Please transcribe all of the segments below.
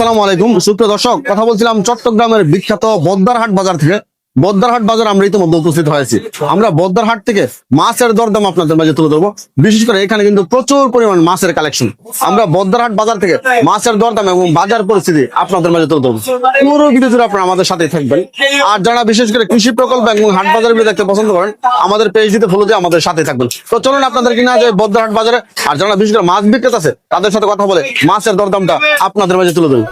আসসালামু আলাইকুম। সুপ্রিয় দর্শক কথা বলছিলাম চট্টগ্রামের বিখ্যাত বদ্দারহাট বাজার থেকে। বদ্দারহাট বাজার আমরা ইতিমধ্যে উপস্থিত হয়েছি। আমরা বদ্দারহাট থেকে মাছের দরদাম আপনাদের মাঝে তুলে ধরবো। বিশেষ করে এখানে কিন্তু প্রচুর পরিমাণ মাছের কালেকশন আমরা বদ্দারহাট বাজার থেকে মাছের দরদাম এবং বাজার পরিস্থিতি আপনাদের মাঝে তুলে ধরবো। পুরো ভিডিও জুড়ে আপনারা আমাদের সাথেই থাকবেন। আর যারা বিশেষ করে কৃষি প্রকল্প এবং হাট বাজার ভিডিও দেখতে পছন্দ করেন, আমাদের পেজটিতে ফলো দিয়ে আমাদের সাথে থাকবেন। তো চলুন আপনাদের কিনা যায় বদ্দারহাট বাজারে। আর যারা বিশেষ করে মাছ বিক্রেতা আছে, তাদের সাথে কথা বলে মাছের দরদামটা আপনাদের মাঝে তুলে ধরবো।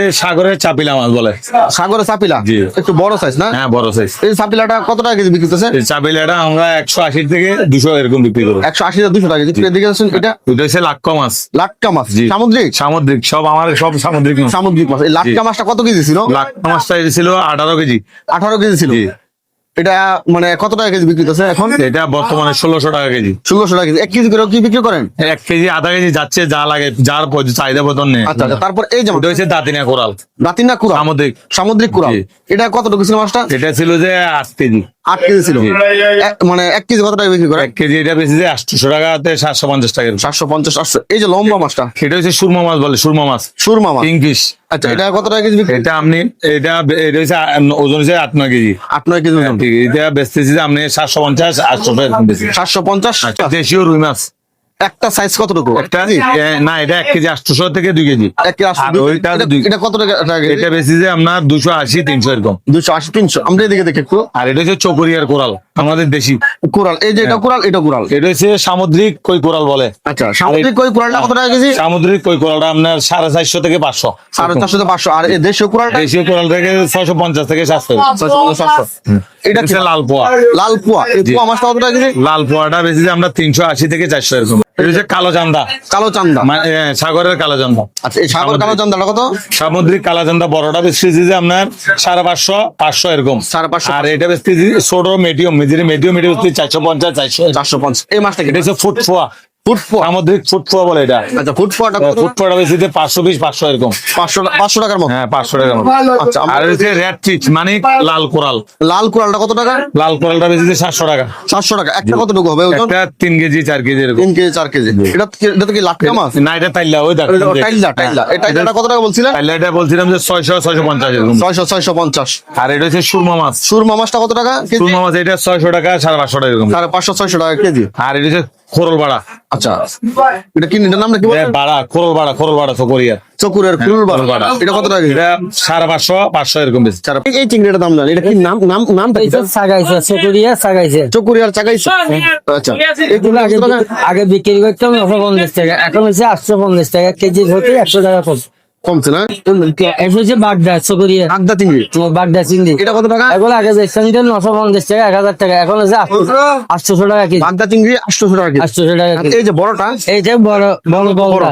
যে সাগরের চাপিলা মাছ বলে। সাগরের চাপিলা? জি। একটু বড় সাইজ না? হ্যাঁ বড় সাইজ এই চাপিলাটা কত টাকা কেজি বিক্রি করতেছে? এই চাপিলাটা আমরা একশো আশি থেকে দুশো এরকম বিক্রি করি। একশো আশি দুশো টাকা কেজি। এদিকে আছেন এটা? এটা হচ্ছে লাক্কা মাছ। লাক্কা মাছ? জি। সামুদ্রিক? সামুদ্রিক। সব আমার সব সামুদ্রিক মাছ। সামুদ্রিক মাছ। এই লাক্কা। মাছটা কত কেজি ছিল? লাক্কা মাছটা ছিল আঠারো কেজি। আঠারো কেজি ছিল। এটা মানে কত টাকা কেজি বিক্রি করতেছে এখন? এটা বর্তমানে ষোলোশো টাকা কেজি। ষোলোশো টাকা কেজি। এক কেজি করে কি বিক্রি করেন? এক কেজি আধা কেজি যাচ্ছে যা লাগে যার চাহিদা মতন নেই। আচ্ছা আচ্ছা তারপর এই যেমন হচ্ছে দাঁতিনা কোরাল। রাতিনা কুড়া সামুদ্রিক। সামুদ্রিক জি। এটা কতটুকু ছিল মাছটা? এটা ছিল যে আট কেজি। আট কেজি ছিল। এক- মানে এক কেজি কত টাকা বিক্রি করে? এক কেজি এটা বেশি যে আটশো টাকাতে সাতশো পঞ্চাশ টাকা। সাতশো পঞ্চাশ আটশো। এই যে লম্বা মাছটা। এটা হচ্ছে সুরমা মাছ বলে সুরমা মাছ। সুরমা মাছ। ইংলিশ আচ্ছা এটা কত টাকা কেজি এটা আপনি এটা এটা হচ্ছে ওজন হচ্ছে আট নয় কেজি। আট নয় কেজি ওজন। ঠিক। এটা বেচতেছি আপনি সাতশো পঞ্চাশ আটশো টাকা সাতশো পঞ্চাশ? দেশীয় রুই মাছ। একটা সাইজ কতটুকু? একটা না এটা এক কেজি আটশো থেকে দুই কেজি। এক এটা- কত টাকা টাকা এটা বেশি যে আপনার দুশো আশি তিনশো এরকম। দুশো আশি তিনশো। আমরা এদিকে দেখি একটু। আর এটা হচ্ছে চকরিয়ার কোরাল আমাদের দেশি। কোরাল। এই যে এটা কোরাল এটা কোরাল। এটা হচ্ছে সামুদ্রিক কই কোরাল বলে। আচ্ছা সামুদ্রিক কই কোরালটা কত টাকা কেজি? সামুদ্রিক কই কোরালটা আপনার সাড়ে চারশো থেকে পাঁচশো। সাড়ে চারশো থেকে পাঁচশো। আর এই দেশীয় কোরালটা? দেশীয় কোরাল থেকে ছয়শো পঞ্চাশ থেকে সাতশো। সাতশো। এটা হচ্ছে লাল পোয়া। লাল পোয়া। এই পোয়া মাছটা কত টাকা কেজি? লাল পোয়াটা বেশি যে আমরা তিনশো আশি থেকে চারশো এরকম। এটা কালো চান্দা কালো চান্দা মানে সাগরের কালো চান্দা আচ্ছা এই সাগর কালো চান্দাটা কত? সামুদ্রিক কালাচান্দা বড়টা বেচতেছি যে আপনার সাড়ে পাঁচশো পাঁচশো এরকম। সাড়ে পাঁচশো আর এটা বেচতেছি ছোট মিডিয়াম মিডিয়াম মিডিয়াম মিডিয়াম বেচতেছি চারশো পঞ্চাশ চারশো চারশো পঞ্চাশ। এই মাছটা এটা হচ্ছে ফুট ফোয়া ফুট পোয়া সামুদ্রিক বলে এটা। আচ্ছা পাঁচশো বিশ পাঁচশো এরকম। পাঁচশো পাঁচশো টাকার মতো? হ্যাঁ পাঁচশো টাকা মতো। আচ্ছা আর হচ্ছে রেড চিচ মানে লাল কোরাল। লাল কোরালটা কত টাকা? লাল কোরালটা বেচতেছি সাতশো টাকা। সাতশো টাকা। একটা কতটুকু হবে একটা তিন কেজি চার কেজি এরকম। তিন কেজি চার কেজি। এটা কি- এটা তো কি লাটকা মাছ? না এটা তাইলা ওই দেখ ও, টাইলা টাইলা এটা এটা কত টাকা বলছিলেন তাইলা এটা বলছিলাম যে ছয়শো ছয়শো পঞ্চাশ এরকম। ছয়শো ছয়শো পঞ্চাশ। আর এটা হচ্ছে সুরমা মাছ। সুরমা মাছটা কত টাকা সুরমা মাছ এটা ছয়শো টাকা সাড়ে পাঁচশো টাকা এরকম। সাড়ে পাঁচশো ছয়শো টাকা কেজি। আর এটা হচ্ছে খোরল বাড়া আচ্ছা এটা কি এটার নামটা কি বাড়া খোরল বাড়া খোরল বাড়া চকরিয়া। চকুরের খোরল বাড়া এটা কত টাকা? এটা সাড়ে পাঁচশো পাঁচশো এরকম বেশি। এই চিংড়িটার দাম জানি। এটা কি নাম নাম নামটা কি? সাগাইছে চকুরিয়া সাগাইছে। চকুরিয়ার চাকাইছে আচ্ছা। এগুলো আগে আগে বিক্রি করতাম নশো পঞ্চাশ টাকা। এখন হচ্ছে আটশো পঞ্চাশ টাকা কেজি হতে একশো টাকা কমছে না বাগদা চকুরিয়া আগদা চিংড়ি? বাগদা চিংড়ি। এটা কত টাকা? এগুলো আগে দেখছেন যে নশো পঞ্চাশ টাকা এক হাজার টাকা এখন হচ্ছে আটশোশো টাকা কেজি। চিংড়ি আটশোশো টাকা আটশোশো টাকা এই যে বড়টা? এইটা বড় বড় বড়টা।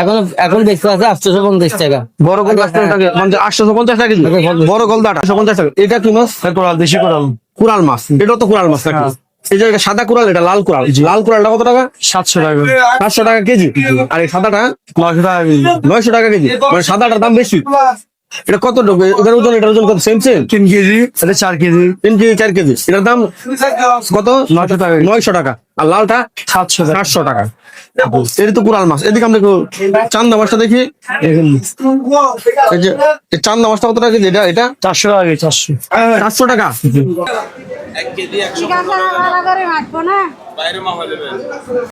এখন এখন দেখতে আছে আটশোশো পঞ্চাশ টাকা। বড় গোল আটশোশো পঞ্চাশ টাকা বড় গোলদা আটশো পঞ্চাশ টাকা। এটা কি মাছ? কোরাল দেশি কোরাল। কুরাল মাছ। এটা তো কুরাল মাছ নাকি? এই যে সাদা কুরাল এটা লাল কুরাল লাল কুরালটা কত টাকা? সাতশো টাকা সাতশো টাকা কেজি। আর এই সাদাটা? নশো টাকা কেজি। নয়শো টাকা কেজি। মানে সাদাটার দাম বেশি। এটা কত এটার ওজন এটার ওজন কত? সেম সেম তিন কেজি। এটা চার কেজি। তিন কেজি চার কেজি। এটার দাম কত? টাকা নয়শো টাকা। আর লালটা? সাতশো টাকা। সাতশো টাকা। এটা তো কুরাল মাছ। এদিকে আমরা একটু চান্দা মাছটা দেখি। চান্দা মাছটা কত টাকা কেজি? এটা এটা? চারশো টাকা চারশো। চারশো টাকা? ঠিক একশো টাকা করে মাখবো না?